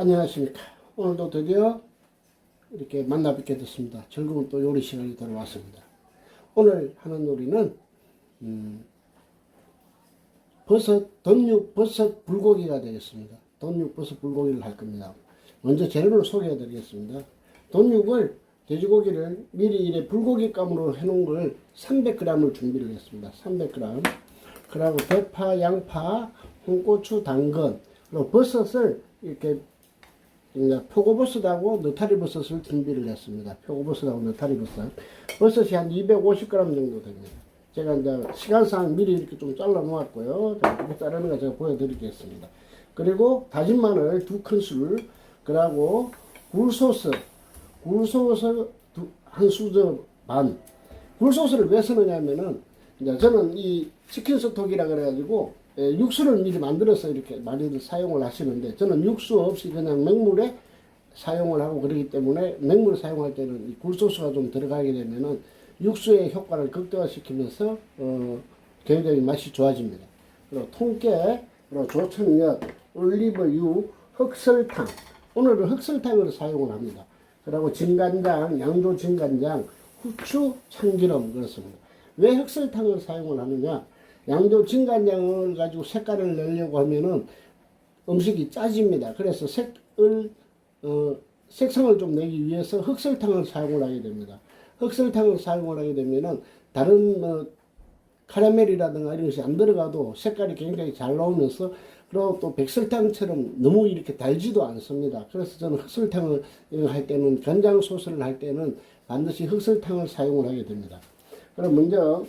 안녕하십니까. 오늘도 드디어 이렇게 만나 뵙게 됐습니다. 즐거운 또 요리 시간이 돌아왔습니다. 오늘 하는 요리는, 음, 버섯, 돈육 버섯 불고기가 되겠습니다. 돈육 버섯 불고기를 할 겁니다. 먼저 재료를 소개해 드리겠습니다. 돈육을, 돼지고기를 미리 이래 불고기감으로 해 놓은 걸 300g을 준비를 했습니다. 300g. 그리고 대파, 양파, 홍고추, 당근, 그리고 버섯을 이렇게 표고버섯하고 느타리버섯을 준비를 했습니다. 표고버섯하고 느타리버섯. 버섯이 한 250g 정도 됩니다. 제가 이제 시간상 미리 이렇게 좀 잘라 놓았고요. 자, 이렇게 자르는 거 제가 보여드리겠습니다. 그리고 다진 마늘 두 큰술, 그리고 굴소스, 굴소스 두, 한 수저 반. 굴소스를 왜 쓰느냐면은 이제 저는 이 치킨 스톡이라 그래가지고 예, 육수를 미리 만들어서 이렇게 많이들 사용을 하시는데 저는 육수 없이 그냥 맹물에 사용을 하고 그러기 때문에 맹물을 사용할 때는 이 굴소스가 좀 들어가게 되면은 육수의 효과를 극대화시키면서 어, 굉장히 맛이 좋아집니다. 그리고 통깨, 그리고 조청엿, 올리브유, 흑설탕. 오늘은 흑설탕을 사용을 합니다. 그리고 진간장, 양조 진간장, 후추, 참기름 그렇습니다. 왜 흑설탕을 사용을 하느냐? 양조 진간장을 가지고 색깔을 내려고 하면은 음식이 짜집니다. 그래서 색을 어, 색상을 좀 내기 위해서 흑설탕을 사용을 하게 됩니다. 흑설탕을 사용을 하게 되면은 다른 뭐 카라멜이라든가 이런 것이 안 들어가도 색깔이 굉장히 잘 나오면서 그리고 또 백설탕처럼 너무 이렇게 달지도 않습니다. 그래서 저는 흑설탕을 할 때는 간장 소스를 할 때는 반드시 흑설탕을 사용을 하게 됩니다. 그럼 먼저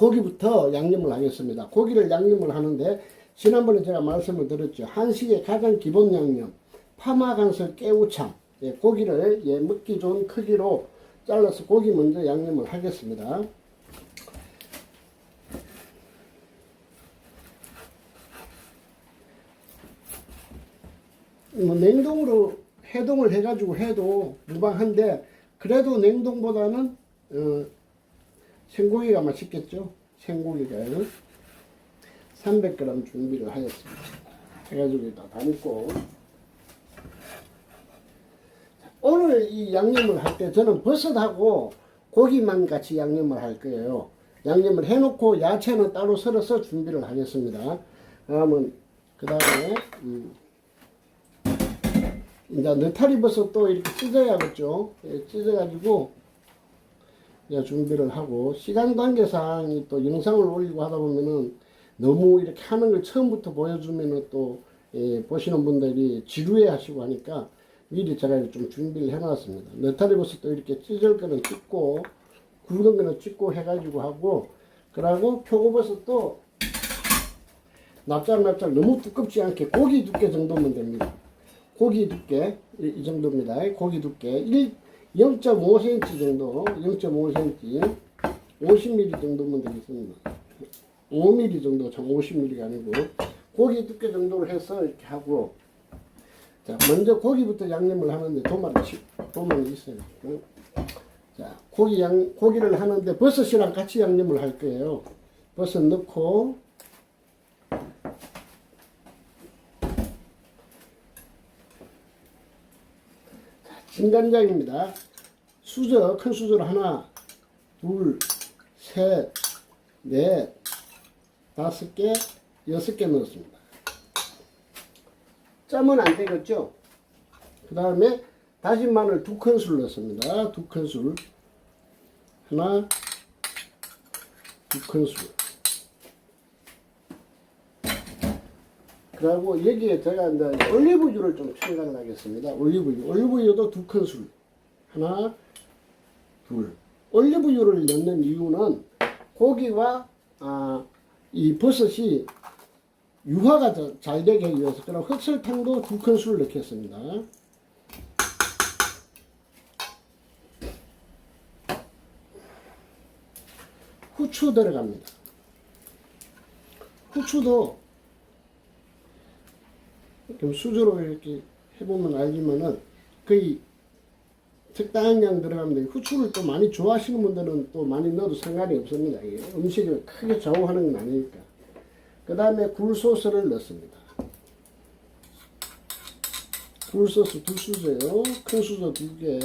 고기부터 양념을 하겠습니다. 고기를 양념을 하는데 지난번에 제가 말씀을 드렸죠. 한식의 가장 기본 양념 파마간설 깨우참 예, 고기를 예, 먹기 좋은 크기로 잘라서 고기 먼저 양념을 하겠습니다. 뭐 냉동으로 해동을 해가지고 해도 무방한데 그래도 냉동보다는 어, 생고기가 맛있겠죠. 생고기가 300g 준비를 하였습니다. 해가지고 일단 담고 오늘 이 양념을 할 때 저는 버섯하고 고기만 같이 양념을 할 거예요. 양념을 해놓고 야채는 따로 썰어서 준비를 하겠습니다. 그러면 그 다음에 음, 이제 느타리 버섯도 이렇게 찢어야겠죠. 예, 찢어가지고 준비를 하고 시간 관계상 또 영상을 올리고 하다 보면은 너무 이렇게 하는 걸 처음부터 보여주면은 또 예, 보시는 분들이 지루해 하시고 하니까 미리 제가 좀 준비를 해놨습니다. 느타리 버섯도 이렇게 찢을 거는 찢고 굵은 거는 찢고 해가지고 하고 그러고 표고버섯도 납작납작 너무 두껍지 않게 고기 두께 정도면 됩니다. 고기 두께 이, 이 정도입니다. 고기 두께 1 0.5cm 정도, 0.5cm, 50mm 정도면 되겠습니다. 5mm 정도, 참 50mm가 아니고 고기 두께 정도로 해서 이렇게 하고 자 먼저 고기부터 양념을 하는데 도마를 치, 도마는 있어요. 자 고기 양 고기를 하는데 버섯이랑 같이 양념을 할 거예요. 버섯 넣고 진간장입니다. 수저, 큰 수저로 하나, 둘, 셋, 넷, 다섯 개, 여섯 개 넣었습니다. 짜면 안 되겠죠? 그 다음에 다진 마늘 두 큰술 넣습니다. 두 큰술. 하나, 두 큰술. 그리고 여기에 제가 이제 올리브유를 좀 첨가를 하겠습니다. 올리브유. 올리브유도 두 큰술. 하나, 둘. 올리브유를 넣는 이유는 고기와 아, 이 버섯이 유화가 자- 잘 되게 하기 위해서 그럼 흑설탕도 두 큰술 넣겠습니다. 후추 들어갑니다. 후추도 좀 수저로 이렇게 해보면 알지만은 거의 적당한 양 들어가면 후추를 또 많이 좋아하시는 분들은 또 많이 넣어도 상관이 없습니다. 이게 음식을 크게 좌우하는 건 아니니까. 그 다음에 굴소스를 넣습니다. 굴소스 두 수저요. 큰 수저 두 개.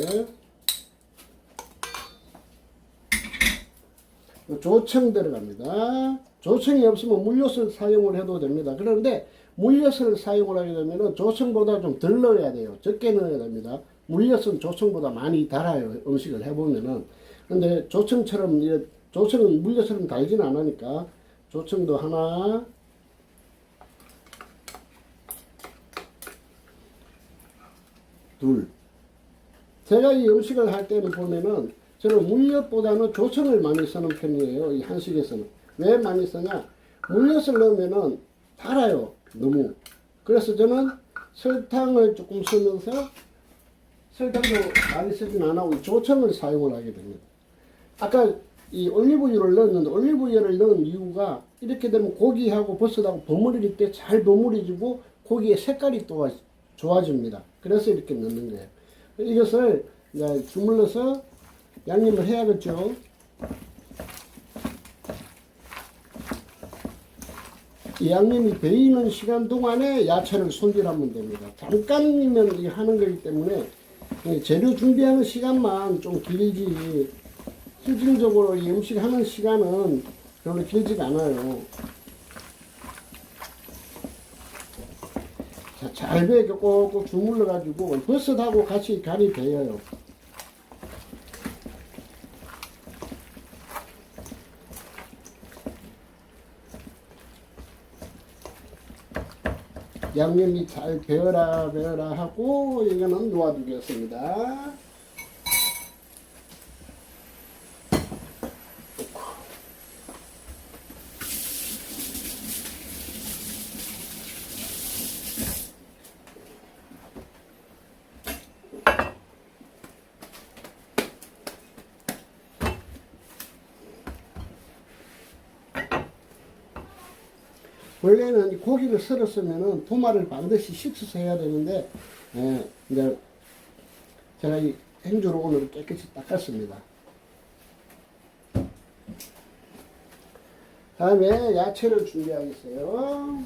조청 들어갑니다. 조청이 없으면 물엿을 사용을 해도 됩니다. 그런데 물엿을 사용을 하게 되면 조청보다 좀 덜 넣어야 돼요. 적게 넣어야 됩니다. 물엿은 조청보다 많이 달아요. 음식을 해보면은. 근데 조청처럼, 조청은 물엿처럼 달지는 않으니까 조청도 하나, 둘. 제가 이 음식을 할 때는 보면은 저는 물엿보다는 조청을 많이 쓰는 편이에요. 이 한식에서는. 왜 많이 쓰냐? 물엿을 넣으면은 달아요. 너무. 그래서 저는 설탕을 조금 쓰면서 설탕도 많이 쓰진 안 하고 조청을 사용을 하게 됩니다. 아까 이 올리브유를 넣었는데 올리브유를 넣은 이유가 이렇게 되면 고기하고 버섯하고 버무릴 때 잘 버무려지고 고기의 색깔이 또 좋아집니다. 그래서 이렇게 넣는 거예요. 이것을 주물러서 양념을 해야겠죠. 양념이 배이는 시간 동안에 야채를 손질하면 됩니다. 잠깐이면 하는 거기 때문에 이 재료 준비하는 시간만 좀 길지 실질적으로 이 음식 하는 시간은 별로 길지가 않아요. 자, 잘 배게 꼭꼭 주물러 가지고 버섯하고 같이 간이 배어요. 양념이 잘 배어라 배어라 하고 이거는 놓아두겠습니다. 원래는 이 고기를 썰었으면은 토마를 반드시 식혀서 해야 되는데 예, 이제 제가 이 행주로 오늘 깨끗이 닦았습니다. 다음에 야채를 준비하겠어요.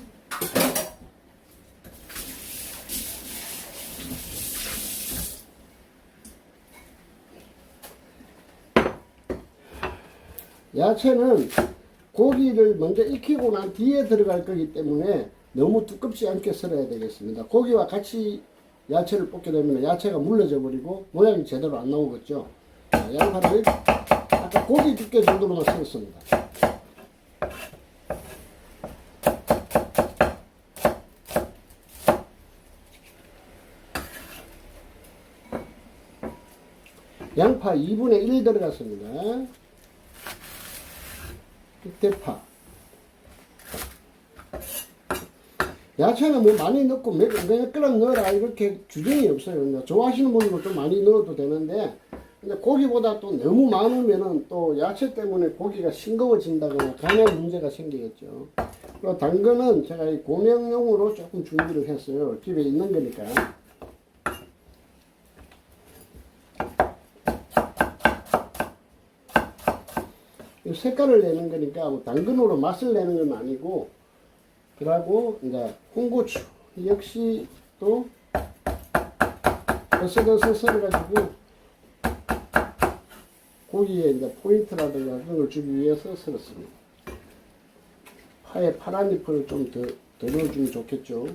야채는 고기를 먼저 익히고 난 뒤에 들어갈 거기 때문에 너무 두껍지 않게 썰어야 되겠습니다. 고기와 같이 야채를 볶게 되면 야채가 물러져 버리고 모양이 제대로 안 나오겠죠. 자, 양파를 아까 고기 두께 정도로만 썰었습니다. 양파 2분의 1 들어갔습니다. 대파. 야채는 뭐 많이 넣고 몇, 몇 그램 넣어라 이렇게 규정이 없어요. 좋아하시는 분들은 좀 많이 넣어도 되는데 근데 고기보다 또 너무 많으면은 또 야채 때문에 고기가 싱거워진다거나 간에 문제가 생기겠죠. 그리고 당근은 제가 이 고명용으로 조금 준비를 했어요. 집에 있는 거니까. 색깔을 내는 거니까 뭐 당근으로 맛을 내는 건 아니고 그러고 이제 홍고추 역시 또 어슷어슷 썰어가지고 고기에 이제 포인트라든가 그런 걸 주기 위해서 썰었습니다. 파에 파란 잎을 좀 더, 더 넣어주면 좋겠죠.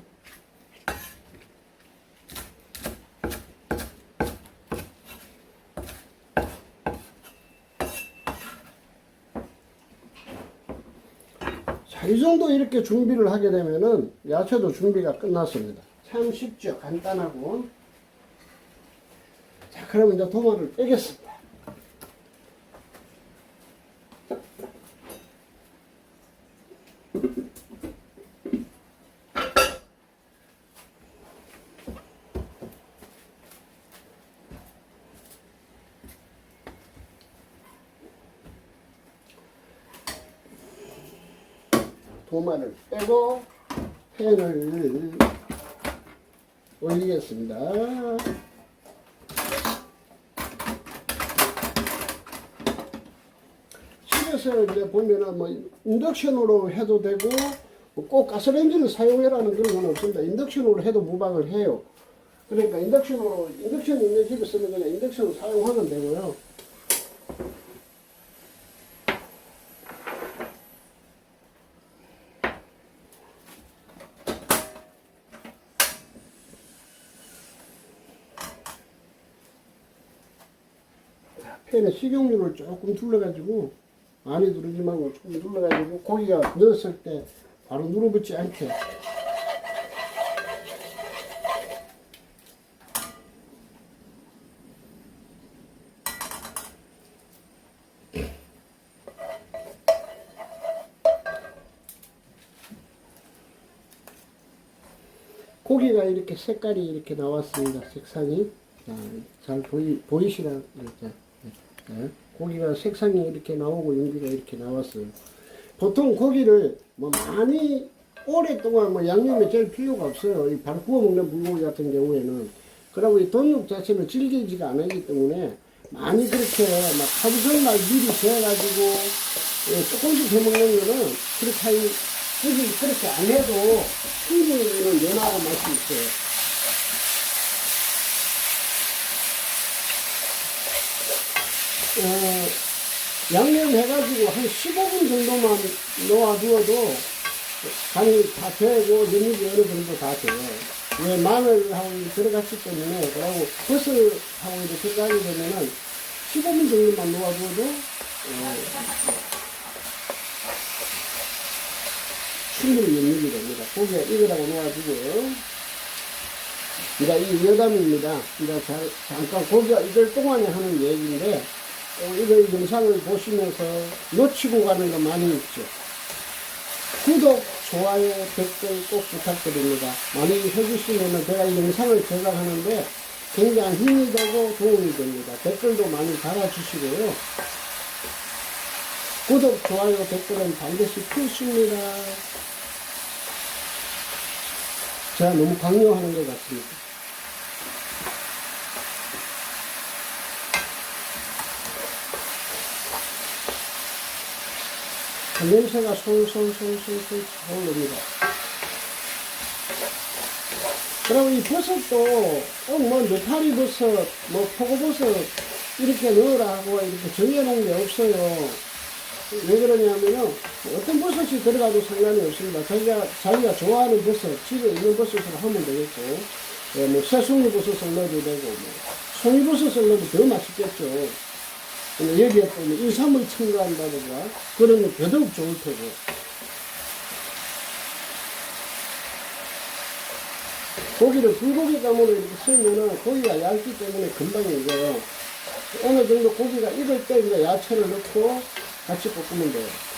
자, 이 정도 이렇게 준비를 하게 되면은 야채도 준비가 끝났습니다. 참 쉽죠. 간단하고. 자, 그럼 이제 도마를 빼겠습니다. 도마를 빼고 팬을 올리겠습니다. 집에서 이제 보면은 뭐 인덕션으로 해도 되고 뭐꼭 가스레인지를 사용해라는 그런 건 없습니다. 인덕션으로 해도 무방을 해요. 그러니까 인덕션으로 인덕션 있는 집에 쓰면 그냥 인덕션 사용하면 되고요. 팬에 식용유를 조금 둘러가지고 많이 누르지 말고 조금 눌러가지고 고기가 넣었을 때 바로 눌어붙지 않게. 고기가 이렇게 색깔이 이렇게 나왔습니다. 색상이. 자, 잘 보이 보이시라 이렇게 네. 고기가 색상이 이렇게 나오고 윤기가 이렇게 나왔어요. 보통 고기를 뭐 많이 오랫동안 뭐 양념에 잴 필요가 없어요. 이 바로 구워 먹는 불고기 같은 경우에는 그리고 이 돈육 자체는 질기지가 않기 때문에 많이 그렇게 막 하루 종일 미리 재가지고 예, 조금씩 해 먹는 거는 그렇게 굳이 그렇게 안 해도 충분히 연하고 맛이 있어요. 어, 양념해가지고 한 15분 정도만 놓아두어도 간이 다 되고 연육이 어느 정도 다 돼요. 왜 마늘하고 들어갔기 때문에 그리고 버섯하고 이렇게 들어가게 되면은 15분 정도만 놓아두어도 어, 충분히 연육이 됩니다. 고기가 익으라고 놓아주고요. 이제 이 여담입니다. 자, 잠깐 고기가 익을 동안에 하는 얘기인데 어, 이거 영상을 보시면서 놓치고 가는 거 많이 있죠. 구독, 좋아요, 댓글 꼭 부탁드립니다. 많이 해주시면 제가 이 영상을 제작하는데 굉장히 힘이 되고 도움이 됩니다. 댓글도 많이 달아주시고요. 구독, 좋아요, 댓글은 반드시 필수입니다. 제가 너무 강요하는 것 같습니다. 냄새가 솔솔솔솔솔 올라옵니다. 그리고 이 버섯도 꼭뭐 느타리 버섯, 뭐 표고버섯 이렇게 넣으라 하고 이렇게 정해놓은 게 없어요. 왜 그러냐면은 어떤 버섯이 들어가도 상관이 없습니다. 자기가 자기가 좋아하는 버섯, 집에 있는 버섯을 하면 되겠고, 예, 뭐 새송이 버섯을 넣어도 되고, 뭐 송이 버섯을 넣으면 더 맛있겠죠. 여기에 또 인삼을 첨가한다든가 그러면 더더욱 좋을 테고. 고기를 불고기 감으로 이렇게 쓰면은 고기가 얇기 때문에 금방 익어요. 어느 정도 고기가 익을 때 이제 야채를 넣고 같이 볶으면 돼요.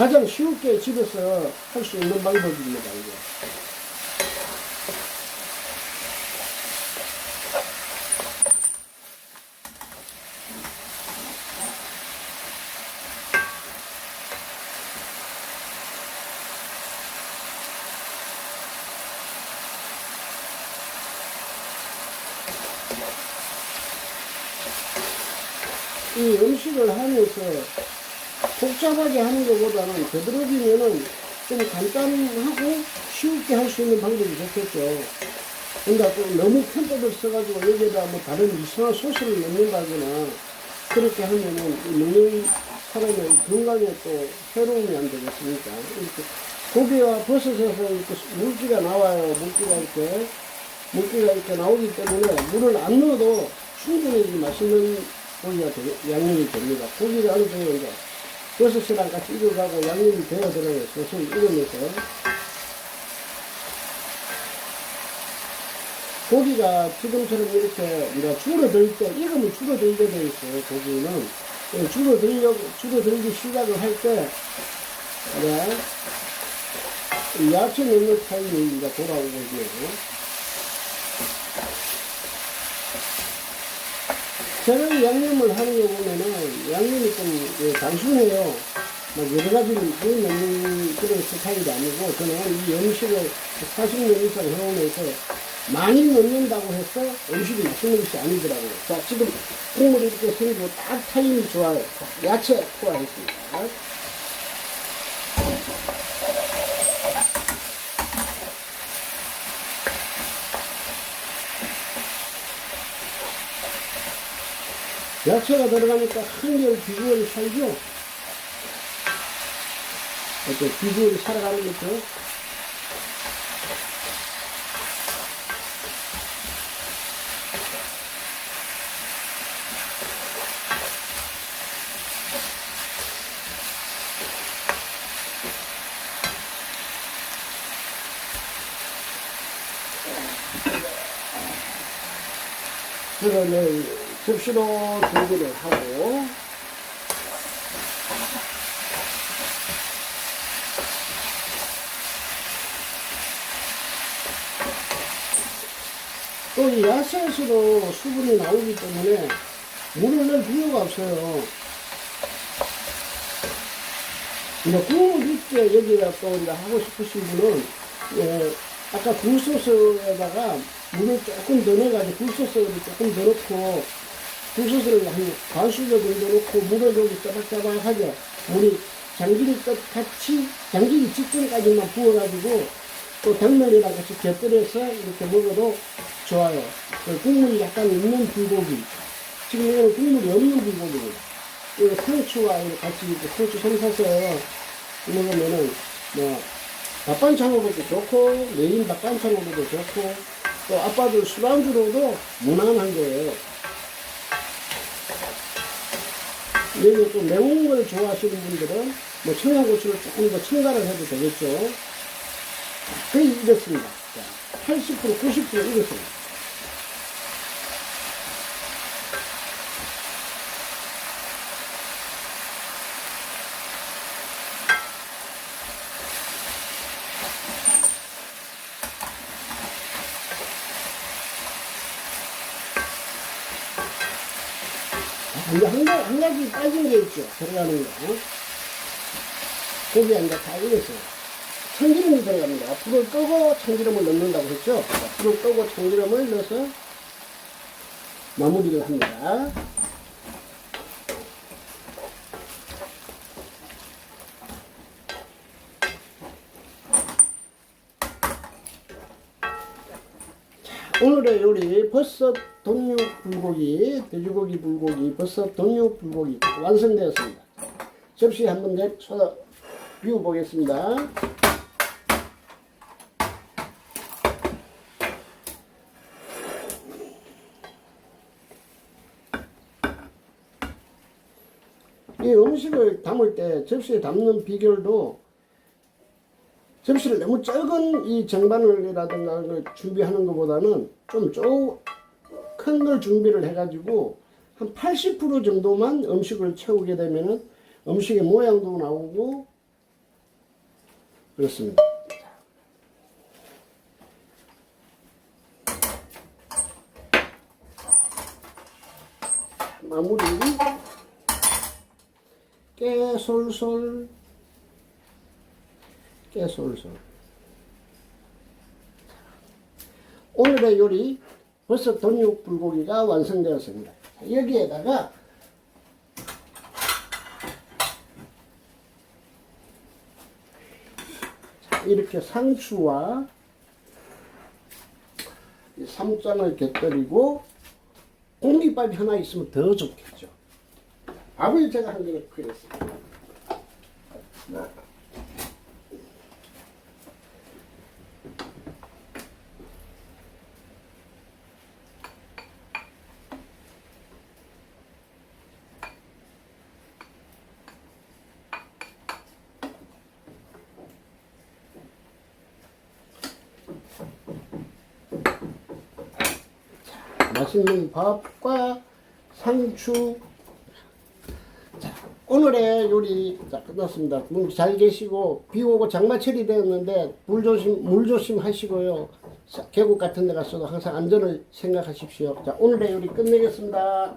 가장 쉽게 집에서 할 수 있는 방법입니다. 이게. 이 음식을 하면서 복잡하게 하는 것보다는 되도록이면은 좀 간단하고 쉽게 할 수 있는 방법이 좋겠죠. 그러니까 또 너무 편법을 써가지고 여기에다 뭐 다른 이상한 소스를 넣는다거나 그렇게 하면은 이 먹는 사람의 건강에 또 해로움이 안 되겠습니까? 이렇게 고기와 버섯에서 이렇게 물기가 나와요. 물기가 이렇게 물기가 이렇게 나오기 때문에 물을 안 넣어도 충분히 맛있는 고기가 되, 양념이 됩니다. 어느 정도 이제 버섯이랑 같이 익어가고 양념이 되어들어요. 소설 익으면서. 고기가 지금처럼 이렇게 우리가 줄어들 때, 익으면 줄어들게 돼 있어요. 고기는. 예, 줄어들려고, 줄어들기 시작을 할 때, 네. 이 야채 넣는 이제 돌아오고 있네요. 이 양념을 하는 거 보면은 양념이 좀 예, 단순해요. 막 여러 가지를 넣는 그런 스타일이 아니고 저는 이 음식을 40년 이상 해오면서 많이 넣는다고 해서 음식이 맛있는 것이 아니더라고요. 자, 지금 국물이 이렇게 생기고 딱 타임이 좋아요. 자, 야채 투하했습니다. 야채가 들어가니까 한결 비주얼이 살죠? 어때? 비주얼이 살아가는 거죠? 그러면 접시로 준비를 하고 또 이 야채에서도 수분이 나오기 때문에 물을 넣을 필요가 없어요. 이제 국물 있게 여기다 또 이제 하고 싶으신 분은 예, 아까 굴소스에다가 물을 조금 더 넣어가지고 굴소스를 조금 더 넣고 굴소스를 한 정도 넣고 물을 여기 짜박짜박하게 물이 잠길 것 같이 잠기기 직전까지만 부어가지고 또 당면이랑 같이 곁들여서 이렇게 먹어도 좋아요. 그 국물이 약간 있는 불고기. 지금 이거는 국물이 없는 불고기예요. 이거 상추와 같이 이렇게 상추 삶아서 먹으면은 뭐 밥반찬으로도 좋고 메인 밥반찬으로도 좋고 또 아빠들 술안주로도 무난한 거예요. 여기 또 매운 걸 좋아하시는 분들은 뭐 청양고추를 조금 더 첨가를 해도 되겠죠. 거의 이렇습니다. 80% 90% 이렇습니다. 아, 이제 한, 가- 한 가지 있죠. 들어가는 거. 고기 한가다 익었어요. 참기름이 들어갑니다. 불을 끄고 참기름을 넣는다고 했죠. 자, 불을 끄고 참기름을 넣어서 마무리를 합니다. 오늘의 요리 버섯 돈육 불고기, 돼지고기 불고기, 버섯 돈육 불고기 완성되었습니다. 접시에 한번 내 쏟아 비워 보겠습니다. 이 음식을 담을 때 접시에 담는 비결도 접시를 너무 적은 이 쟁반을이라든가 걸 준비하는 것보다는 좀 큰 걸 준비를 해가지고 한 80% 정도만 음식을 채우게 되면은 음식의 모양도 나오고 그렇습니다. 마무리 깨 솔솔 깨솔솔 오늘의 요리 버섯 돈육 불고기가 완성되었습니다. 여기에다가 자, 이렇게 상추와 이 삼장을 곁들이고 공깃밥이 하나 있으면 더 좋겠죠. 밥을 제가 한 그릇 끓였습니다. 맛있는 밥과 상추. 자, 오늘의 요리 자, 끝났습니다. 문잘 계시고 비 오고 장마철이 되었는데 물 조심 물 조심 하시고요. 자, 계곡 같은 데 가서도 항상 안전을 생각하십시오. 자, 오늘의 요리 끝내겠습니다.